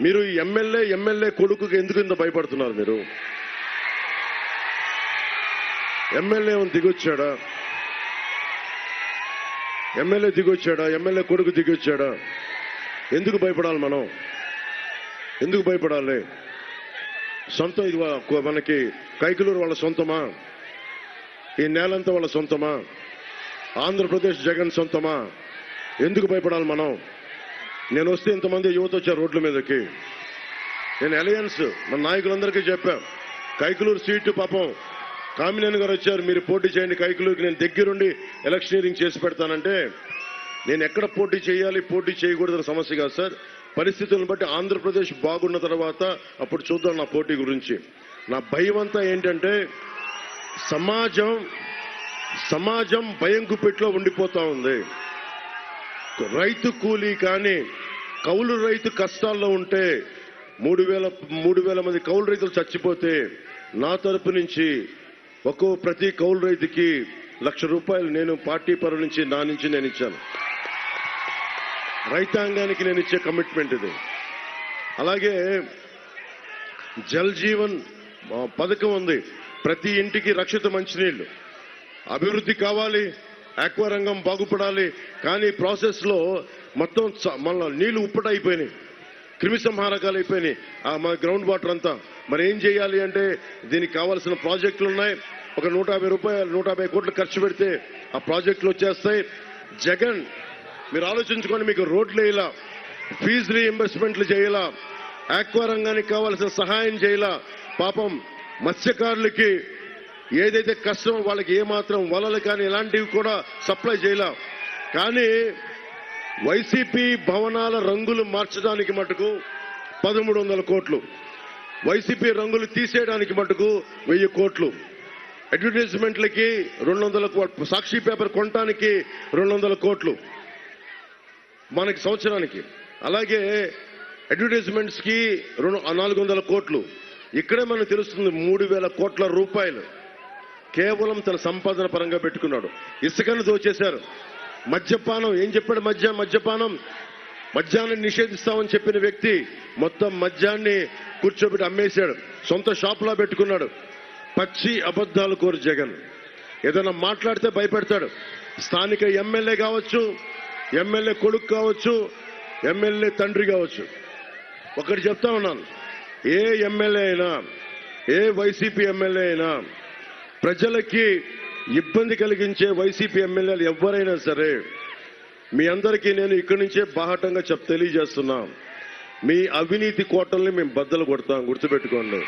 మీరు ఈ MLA MLA కొడుకుకి ఎందుకు ఇంత భయపడుతున్నారు మీరు? ఎమ్మెల్యే దిగొచ్చాడా? ఎమ్మెల్యే దిగొచ్చాడా? ఎమ్మెల్యే కొడుకు దిగొచ్చాడా? ఎందుకు భయపడాలి మనం? ఎందుకు భయపడాలి? సొంతం ఇది మనకి కైకలూరు వాళ్ళ సొంతమా? ఈ నేలంతా వాళ్ళ సొంతమా? ఆంధ్రప్రదేశ్ జగన్ సొంతమా? ఎందుకు భయపడాలి మనం? నేను వస్తే ఇంతమంది యువత వచ్చారు రోడ్ల మీదకి. నేను అలయన్స్ మన నాయకులందరికీ చెప్పాం. కైకలూరు సీటు పాపం కామినేని గారు వచ్చారు మీరు పోటీ చేయండి కైకులూరుకి నేను దగ్గరుండి ఎలక్షనీరింగ్ చేసి పెడతానంటే నేను ఎక్కడ పోటీ చేయాలి పోటీ చేయకూడదు సమస్య కాదు సార్. పరిస్థితులను బట్టి ఆంధ్రప్రదేశ్ బాగున్న తర్వాత అప్పుడు చూద్దాం నా పోటీ గురించి. నా భయం అంతా ఏంటంటే సమాజం సమాజం భయం గుప్పెట్లో ఉండిపోతా ఉంది. రైతు కూలీ కానీ కౌలు రైతు కష్టాల్లో ఉంటే మూడు వేల మూడు వేల మంది కౌలు రైతులు చచ్చిపోతే నా తరపు నుంచి ఒక్కో ప్రతి కౌలు రైతుకి లక్ష రూపాయలు నేను పార్టీ పరం నుంచి నా నుంచి నేను ఇచ్చాను. రైతాంగానికి నేను ఇచ్చే కమిట్మెంట్ ఇది. అలాగే జల్ జీవన్ పథకం ఉంది. ప్రతి ఇంటికి రక్షిత మంచినీళ్ళు అభివృద్ధి కావాలి. ఆక్వా రంగం బాగుపడాలి కానీ ప్రాసెస్లో మొత్తం మళ్ళీ మళ్ళా నీళ్ళు ఉప్పటైపోయినాయి. క్రిమి సంహారకాలు అయిపోయినాయి ఆ మా గ్రౌండ్ వాటర్ అంతా. మరి ఏం చేయాలి అంటే దీనికి కావాల్సిన ప్రాజెక్టులు ఉన్నాయి. ఒక నూట యాభై రూపాయలు నూట యాభై కోట్లు ఖర్చు పెడితే ఆ ప్రాజెక్టులు వచ్చేస్తాయి. జగన్ మీరు ఆలోచించుకోండి మీకు రోడ్లు వేయాల ఫీజు రీఇంబర్స్మెంట్లు చేయాల ఆక్వా రంగానికి కావాల్సిన సహాయం చేయాల. పాపం మత్స్యకారులకి ఏదైతే కష్టం వాళ్ళకి ఏమాత్రం వలలు కానీ ఇలాంటివి కూడా సప్లై చేయలేం. కానీ వైసీపీ భవనాల రంగులు మార్చడానికి మటుకు పదమూడు వందల కోట్లు వైసీపీ రంగులు తీసేయడానికి మటుకు వెయ్యి కోట్లు అడ్వర్టైజ్మెంట్లకి రెండు వందల కో- సాక్షి పేపర్ కొనటానికి రెండు వందల కోట్లు మనకి సంవత్సరానికి. అలాగే అడ్వర్టైజ్మెంట్స్కి రెండు నాలుగు వందల కోట్లు. ఇక్కడే మనకు తెలుస్తుంది మూడు వేల కోట్ల రూపాయలు. కేవలం తన సంపాదన పరంగా పెట్టుకున్నాడు. ఇసుకను దోచేశారు. మద్యపానం ఏం చెప్పాడు మద్య మద్యపానం? మద్యాన్ని నిషేధిస్తామని చెప్పిన వ్యక్తి మొత్తం మద్యాన్ని కూర్చోబెట్టి అమ్మేశాడు. సొంత షాప్లా పెట్టుకున్నాడు. పచ్చి అబద్ధాలు కోరు జగన్. ఏదైనా మాట్లాడితే భయపెడతాడు. స్థానిక ఎమ్మెల్యే కావచ్చు ఎమ్మెల్యే కొడుకు కావచ్చు ఎమ్మెల్యే తండ్రి కావచ్చు. ఒకటి చెప్తా ఉన్నాను. ఏ ఎమ్మెల్యే అయినా ఏ వైసీపీ ఎమ్మెల్యే అయినా ప్రజలకి ఇబ్బంది కలిగించే వైసీపీ ఎమ్మెల్యేలు ఎవరైనా సరే మీ అందరికీ నేను ఇక్కడి నుంచే బాహటంగా చెప్ తెలియజేస్తున్నాం. మీ అవినీతి కోటల్ని మేము బద్దలు కొడతాం. గుర్తుపెట్టుకోండి.